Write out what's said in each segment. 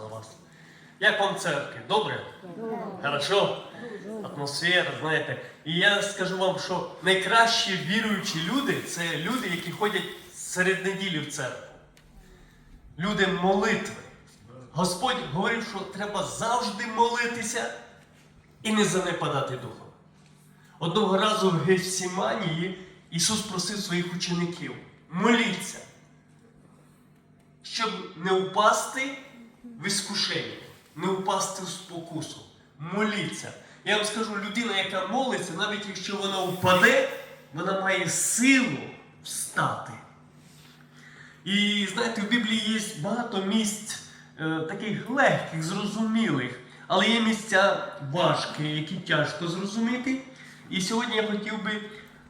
на вас. Як вам церкви? Добре? Хорошо? Атмосфера, знаєте. І я скажу вам, що найкращі віруючі люди це люди, які ходять серед неділі в церкву. Люди молитви. Господь говорив, що треба завжди молитися і не занепадати духом. Одного разу в Гефсіманії Ісус просив своїх учеників моліться, щоб не впасти в іскушення, не впасти в спокусу. Моліться. Я вам скажу, людина, яка молиться, навіть якщо вона впаде, вона має силу встати. І знаєте, в Біблії є багато місць е, таких легких, зрозумілих, але є місця важкі, які тяжко зрозуміти. І сьогодні я хотів би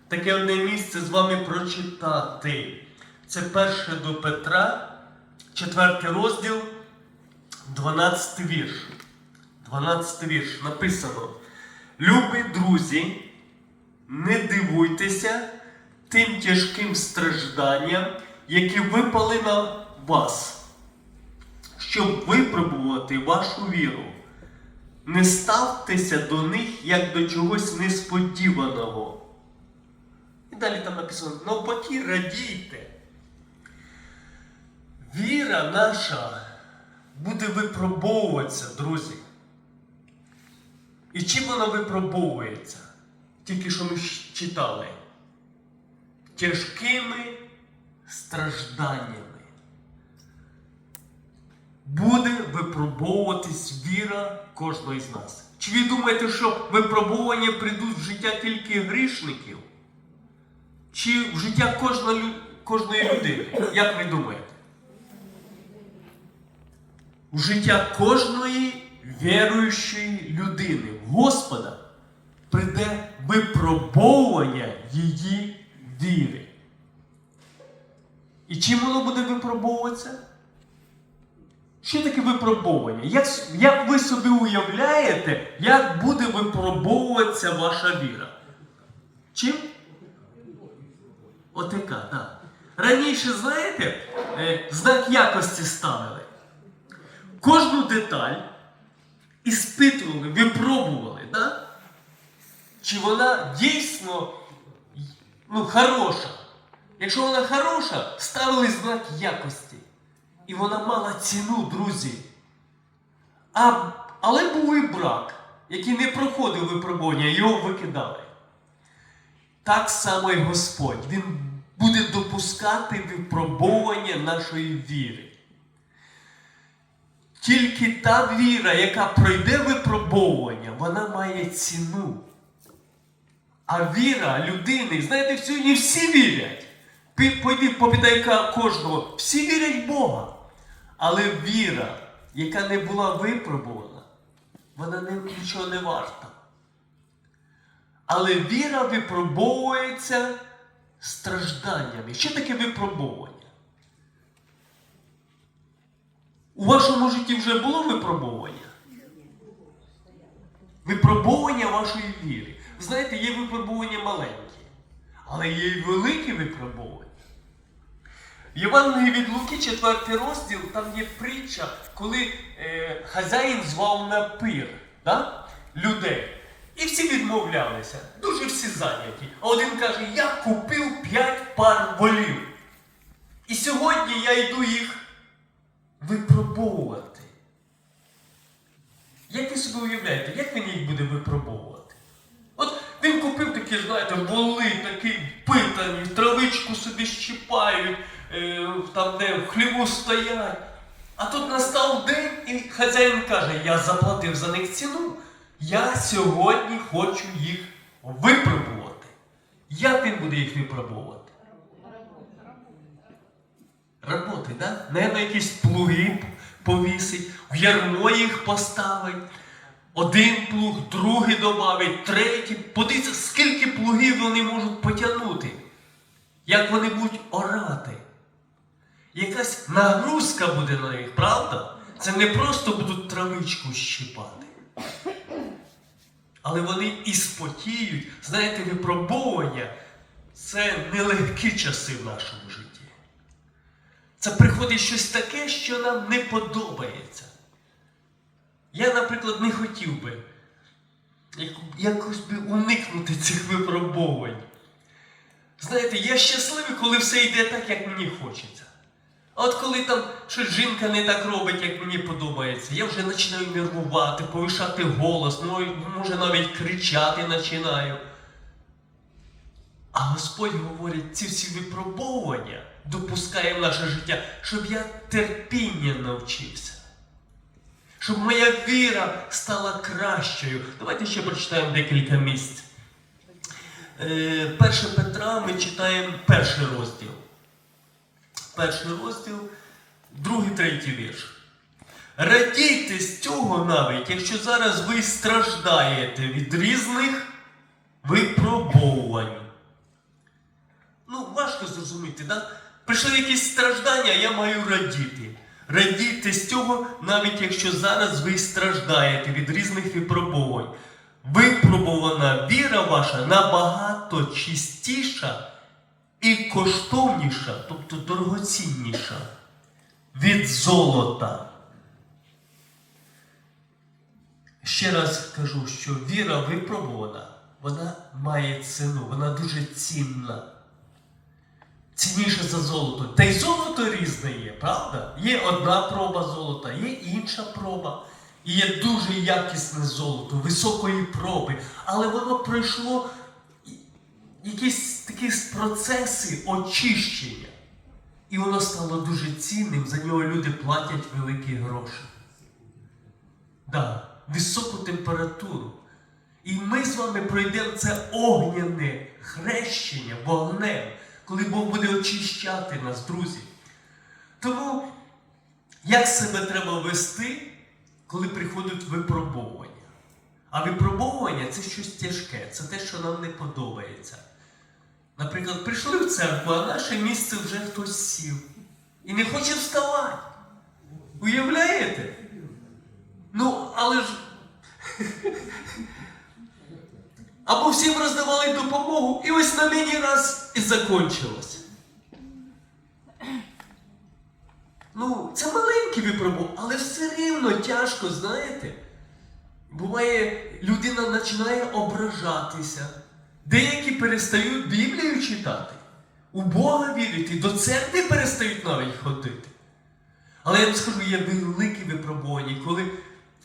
таке одне місце з вами прочитати. Це перше до Петра, четвертий розділ, 12 вірш. 12 вірш написано: Любі друзі, не дивуйтеся тим тяжким стражданням, які випали на вас, щоб випробувати вашу віру. Не ставтеся до них як до чогось несподіваного. І далі там написано: навпаки, радійте. Віра наша буде випробовуватися, друзі. І чим вона випробовується? Тільки що ми читали. Тяжкими стражданнями. Буде випробовуватись віра кожного з нас. Чи ви думаєте, що випробування прийдуть в життя тільки грішників? Чи в життя кожної людини? Як ви думаєте? В життя кожної віруючої людини, Господа, прийде випробовування її віри. І чим воно буде випробовуватися? Що таке випробовування? Як, як ви собі уявляєте, як буде випробовуватися ваша віра? Чим? Отака, так. Раніше, знаєте, е, знак якості ставили. Кожну деталь іспитували, випробували, да? чи вона дійсно ну, хороша. Якщо вона хороша, ставили знак якості. І вона мала ціну, друзі. А, але був і брак, який не проходив випробування, його викидали. Так само і Господь. Він буде допускати випробовування нашої віри. Тільки та віра, яка пройде випробовування, вона має ціну. А віра людини, знаєте, сьогодні всі вірять. Пойди попитай кожного, всі вірять в Бога. Але віра, яка не була випробувана, вона нічого не варта. Але віра випробовується стражданнями. Що таке випробовування? У вашому житті вже було випробовування? Випробовування вашої віри. Знаєте, є випробування маленькі, але є й великі випробування. Євангелії від Луки, 4 розділ, там є притча, коли е, хазяїн звав на пир да? людей. І всі відмовлялися, дуже всі зайняті. А один каже, я купив 5 пар волів. І сьогодні я йду їх випробовувати. Як ви собі уявляєте, як він їх буде випробовувати? От він купив такі, знаєте, воли, такі питані, травичку собі щипають, е, там де в хліву стоять. А тут настав день, і хазяїн каже, я заплатив за них ціну. Я сьогодні хочу їх випробувати. Як він буде їх випробувати? Роботи, да? Наверно, якісь плуги повісить, в ярмо їх поставить. Один плуг, другий додавить, третій. Подивіться, скільки плугів вони можуть потягнути. Як вони будуть орати. Якась нагрузка буде на них, правда? Це не просто будуть травичку щипати. Але вони і спотіють. Знаєте, випробовування це нелегкі часи в нашому житті. Це приходить щось таке, що нам не подобається. Я, наприклад, не хотів би якось би уникнути цих випробувань. Знаєте, я щасливий, коли все йде так, як мені хочеться. А от коли там щось жінка не так робить, як мені подобається, я вже починаю нервувати, повишати голос, ну, може навіть кричати починаю. А Господь говорить, ці всі випробовування допускає в наше життя, щоб я терпіння навчився. Щоб моя віра стала кращою. Давайте ще прочитаємо декілька місць. Е, 1 Петра ми читаємо перший розділ. Перший розділ, другий, третій вірш. Радійте з цього навіть, якщо зараз ви страждаєте від різних випробовувань. Ну, важко зрозуміти, да? Прийшли якісь страждання, я маю радіти. Радійте з цього, навіть якщо зараз ви страждаєте від різних випробувань. Випробувана віра ваша набагато чистіша і коштовніша, тобто дорогоцінніша від золота. Ще раз кажу, що віра випробувана, вона має ціну, вона дуже цінна. Цінніше за золото. Та й золото різне є, правда? Є одна проба золота, є інша проба. І є дуже якісне золото, високої проби. Але воно пройшло якісь такі процеси очищення. І воно стало дуже цінним, за нього люди платять великі гроші. Да, високу температуру. І ми з вами пройдемо це огняне хрещення вогнем, коли Бог буде очищати нас, друзі. Тому як себе треба вести, коли приходять випробовування? А випробовування це щось тяжке, це те, що нам не подобається. Наприклад, прийшли в церкву, а наше місце вже хтось сів і не хоче вставати. Уявляєте? Ну, але ж. Або всім роздавали допомогу, і ось на мені раз і закончилось. Ну, це маленькі випробування, але все рівно тяжко, знаєте. Буває, людина починає ображатися. Деякі перестають Біблію читати, у Бога вірити, до церкви перестають навіть ходити. Але я вам скажу, є великі випробування, коли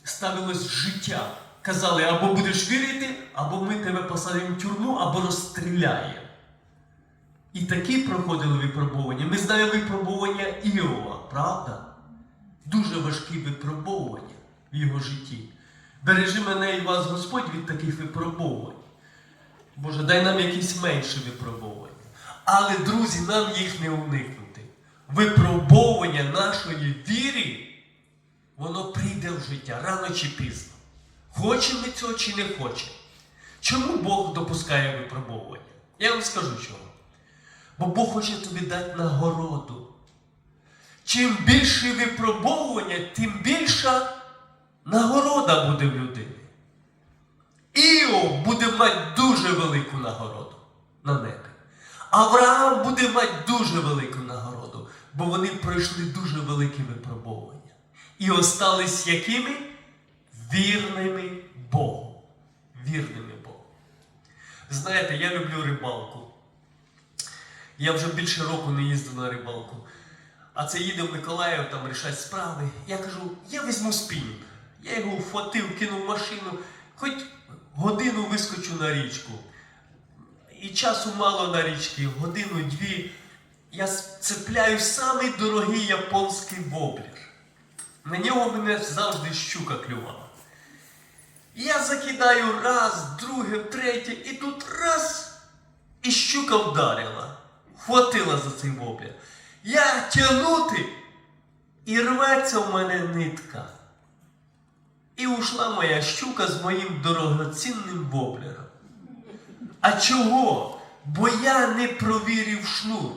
ставилось життя. Казали, або будеш вірити, або ми тебе посадимо в тюрму, або розстріляємо. І такі проходили випробування. Ми знаємо випробування Іова, правда? Дуже важкі випробування в його житті. Бережи мене і вас, Господь, від таких випробувань. Боже, дай нам якісь менші випробування. Але, друзі, нам їх не уникнути. Випробовування нашої віри, воно прийде в життя рано чи пізно. Хочемо ми цього чи не хочемо. Чому Бог допускає випробовування? Я вам скажу чому. Бо Бог хоче тобі дати нагороду. Чим більше випробовування, тим більша нагорода буде в людини. Іов буде мати дуже велику нагороду на небі. Авраам буде мати дуже велику нагороду, бо вони пройшли дуже великі випробовування. І остались якими? Вірними Богу. Вірними Богу. Знаєте, я люблю рибалку. Я вже більше року не їздив на рибалку. А це їде в Миколаїв там рішать справи. Я кажу, я візьму спінінг. Я його вхватив, кинув в машину, хоч годину вискочу на річку. І часу мало на річці, годину-дві. Я цепляю самий дорогий японський воблер. На нього мене завжди щука клювала. Я закидаю раз, друге, третє, і тут раз, і щука вдарила. Хватила за цей воблер. Я тягнути, і рветься в мене нитка. І ушла моя щука з моїм дорогоцінним воблером. А чого? Бо я не провірив шнур.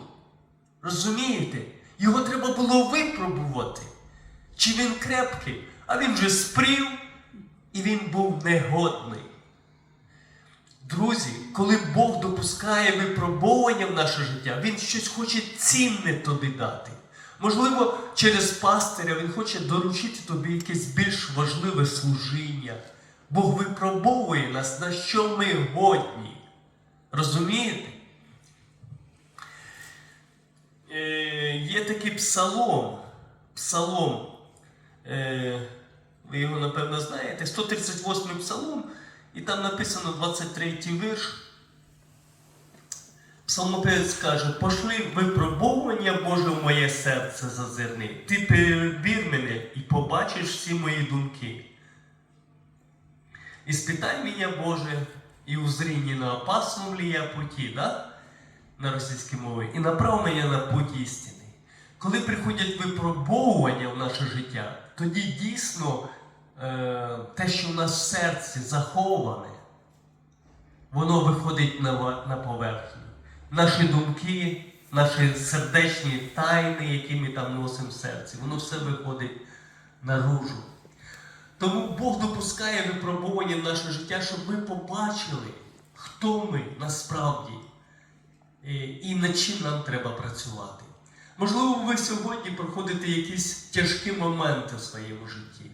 Розумієте? Його треба було випробувати. Чи він крепкий, а він вже спрів, і він був негодний. Друзі, коли Бог допускає випробовування в наше життя, Він щось хоче цінне тобі дати. Можливо, через пастиря він хоче доручити тобі якесь більш важливе служіння. Бог випробовує нас, на що ми годні. Розумієте? Е, є такий псалом. Псалом. Е, ви його, напевно, знаєте. 138 псалом, і там написано 23 вірш. Псалмопевець каже, пошли випробовування Боже в моє серце зазирни. Ти перебір мене і побачиш всі мої думки. І спитай мене, Боже, і узри не на опасном ли я путі, да? на російській мові, і направ мене на путь істини. Коли приходять випробовування в наше життя, тоді дійсно те, що в нас в серці заховане, воно виходить на, на поверхню. Наші думки, наші сердечні тайни, які ми там носимо в серці, воно все виходить наружу. Тому Бог допускає випробування в наше життя, щоб ми побачили, хто ми насправді е, і над чим нам треба працювати. Можливо, ви сьогодні проходите якісь тяжкі моменти в своєму житті.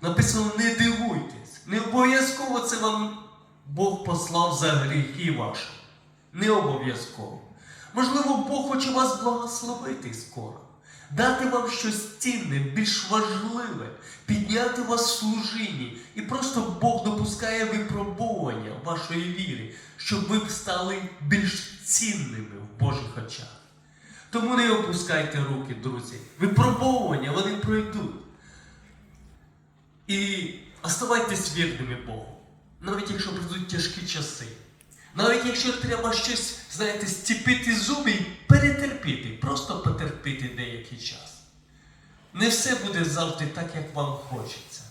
Написано, не дивуйтесь. Не обов'язково це вам Бог послав за гріхи ваші. Не обов'язково. Можливо, Бог хоче вас благословити скоро, дати вам щось цінне, більш важливе, підняти вас в служінні. І просто Бог допускає випробовування вашої віри, щоб ви стали більш цінними в Божих очах. Тому не опускайте руки, друзі. Випробовування вони пройдуть. І оставайтесь вірними Богу, навіть якщо прийдуть тяжкі часи. Навіть якщо треба щось, знаєте, стіпити зуби і перетерпіти, просто потерпіти деякий час. Не все буде завжди так, як вам хочеться.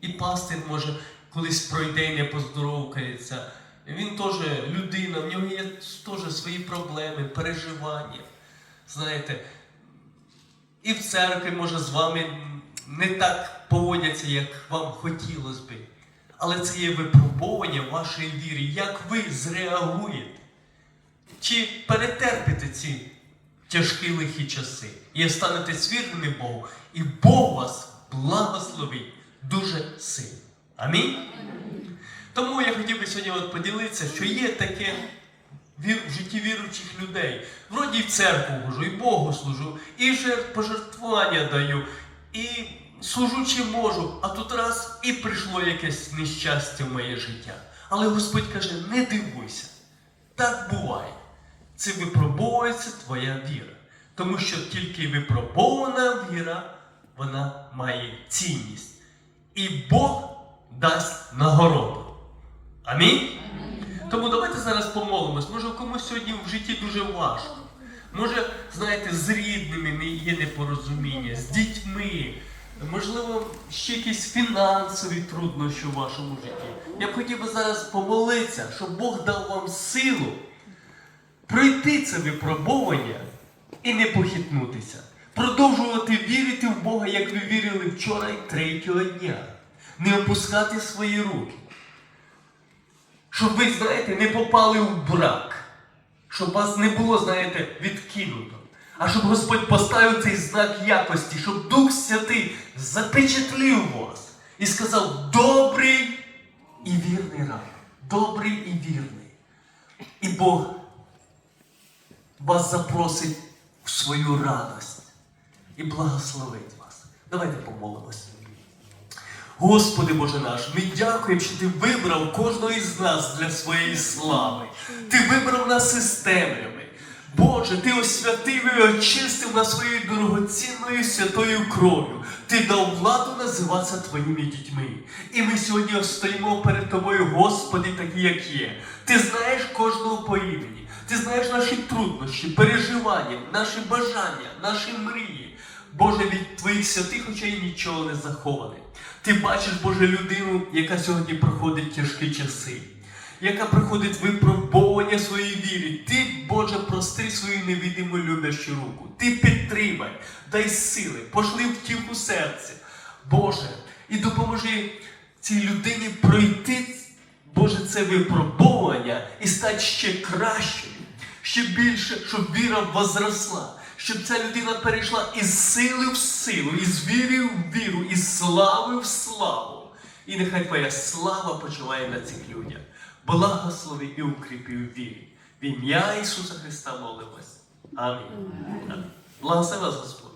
І пастир може колись пройде і не поздоровкається. Він теж людина, в нього є теж свої проблеми, переживання. Знаєте, і в церкві може з вами не так поводяться, як вам хотілося би. Але це є випробування вашої віри, як ви зреагуєте. Чи перетерпите ці тяжкі лихі часи і станете свірними Богу, і Бог вас благословить дуже сильно. Амінь? Тому я хотів би сьогодні от поділитися, що є таке в житті віруючих людей. Вроді і в церкву хожу, і Богу служу, і жертв пожертвування даю, і служу чи можу, а тут раз і прийшло якесь нещастя в моє життя. Але Господь каже, не дивуйся. Так буває. Це випробовується твоя віра. Тому що тільки випробована віра, вона має цінність. І Бог дасть нагороду. Амінь? Тому давайте зараз помолимось. Може, комусь сьогодні в житті дуже важко. Може, знаєте, з рідними не є непорозуміння, з дітьми, можливо, ще якісь фінансові труднощі в вашому житті. Я б хотів би зараз помолитися, щоб Бог дав вам силу пройти це випробовування і не похитнутися. Продовжувати вірити в Бога, як ви вірили вчора і третього дня. Не опускати свої руки. Щоб ви, знаєте, не попали в брак. Щоб вас не було, знаєте, відкинуто. А щоб Господь поставив цей знак якості, щоб Дух Святий запечатлів вас і сказав добрий і вірний раб. Добрий і вірний. І Бог вас запросить в свою радость і благословить вас. Давайте помолимося. Господи Боже наш, ми дякуємо, що Ти вибрав кожного із нас для своєї слави. Ти вибрав нас із. Боже, Ти освятив і очистив нас своєю дорогоцінною святою кров'ю. Ти дав владу називатися Твоїми дітьми. І ми сьогодні стоїмо перед Тобою, Господи, такі, як є. Ти знаєш кожного по імені. Ти знаєш наші труднощі, переживання, наші бажання, наші мрії. Боже, від твоїх святих очей нічого не заховане. Ти бачиш, Боже, людину, яка сьогодні проходить тяжкі часи, яка проходить випробовування своєї віри. Ти, Боже, прости свою невидиму люблячу руку. Ти підтримай, дай сили, пошли втіху серця. Боже, і допоможи цій людині пройти, Боже, це випробовування і стати ще кращою, ще більше, щоб віра возросла, щоб ця людина перейшла із сили в силу, із віри в віру, із слави в славу. І нехай Твоя слава почуває на цих людях. Благослови і укріпи в вірі. В ім'я Ісуса Христа молимось. Амінь. Благослови вас Господь.